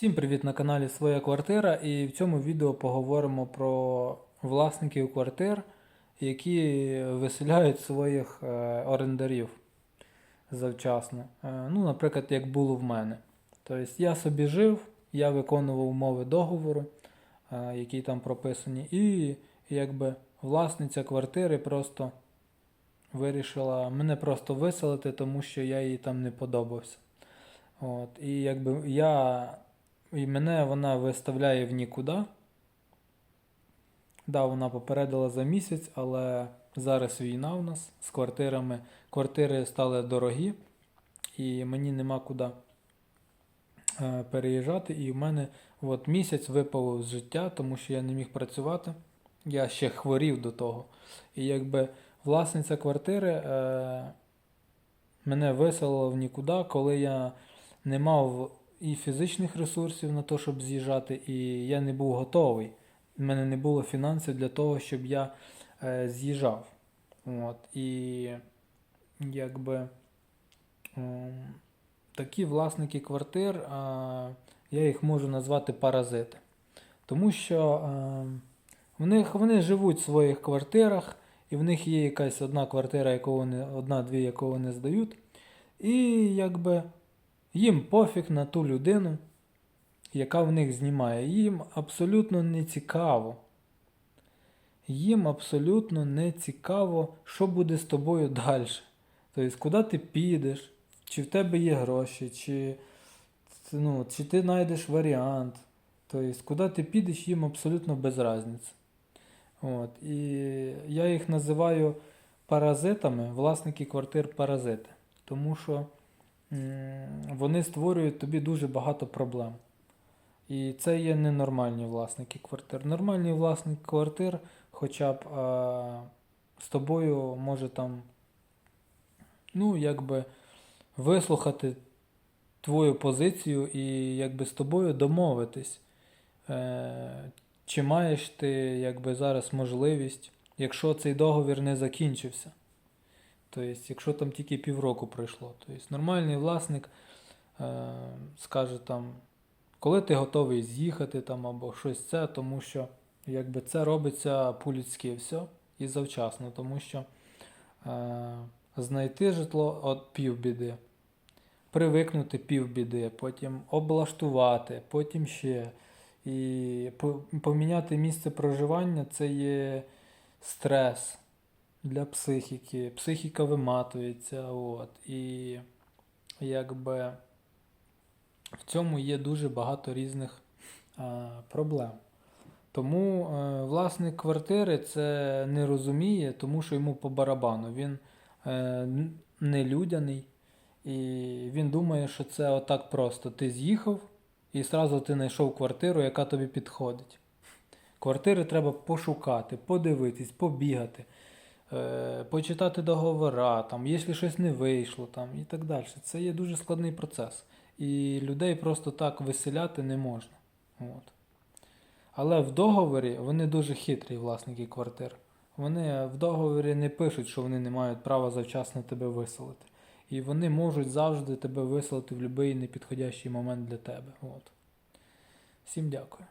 Всім привіт на каналі Своя квартира і в цьому відео поговоримо про власників квартир, які виселяють своїх е, орендарів завчасно. Е, ну, наприклад, як було в мене. Тобто я собі жив, я виконував умови договору, е, які там прописані, і якби власниця квартири просто вирішила мене просто виселити, тому що я їй там не подобався. От, і якби я. І мене вона виставляє в нікуди. Да, вона попередила за місяць, але зараз війна у нас з квартирами. Квартири стали дорогі, і мені нема куди е, переїжджати. І в мене от місяць випав з життя, тому що я не міг працювати. Я ще хворів до того. І якби власниця квартири е, мене виселила в нікуди, коли я не мав і фізичних ресурсів на те, щоб з'їжджати, і я не був готовий. У мене не було фінансів для того, щоб я е, з'їжджав. От. І якби ем, такі власники квартир, е, я їх можу назвати паразити. Тому що е, в них, вони живуть в своїх квартирах, і в них є якась одна квартира, яку вони, одна-дві, яку вони здають. І якби їм пофіг на ту людину, яка в них знімає. Їм абсолютно не цікаво. Їм абсолютно не цікаво, що буде з тобою далі. Тобто, куди ти підеш, чи в тебе є гроші, чи, ну, чи ти знайдеш варіант. Тобто, куди ти підеш, їм абсолютно без різниці. От. І я їх називаю паразитами, власники квартир паразити. Тому що вони створюють тобі дуже багато проблем. І це є ненормальні власники квартир. Нормальний власник квартир, хоча б а, з тобою може там, ну, якби вислухати твою позицію і якби з тобою домовитись. Е, чи маєш ти якби зараз можливість, якщо цей договір не закінчився? Тобто, якщо там тільки півроку пройшло. Тобто, нормальний власник е, скаже там, коли ти готовий з'їхати там або щось це, тому що якби це робиться по-людськи все і завчасно, тому що е, знайти житло от півбіди, привикнути півбіди, потім облаштувати, потім ще. І поміняти місце проживання це є стрес для психіки. Психіка виматується. От, і якби в цьому є дуже багато різних а, проблем. Тому е, власник квартири це не розуміє, тому що йому по барабану. Він е, нелюдяний, і він думає, що це отак просто. Ти з'їхав і одразу ти знайшов квартиру, яка тобі підходить. Квартири треба пошукати, подивитись, побігати, почитати договора, там, якщо щось не вийшло, там, і так далі. Це є дуже складний процес. І людей просто так виселяти не можна. От. Але в договорі вони дуже хитрі власники квартир. Вони в договорі не пишуть, що вони не мають права завчасно тебе виселити. І вони можуть завжди тебе виселити в будь-який непідходящий момент для тебе. От. Всім дякую.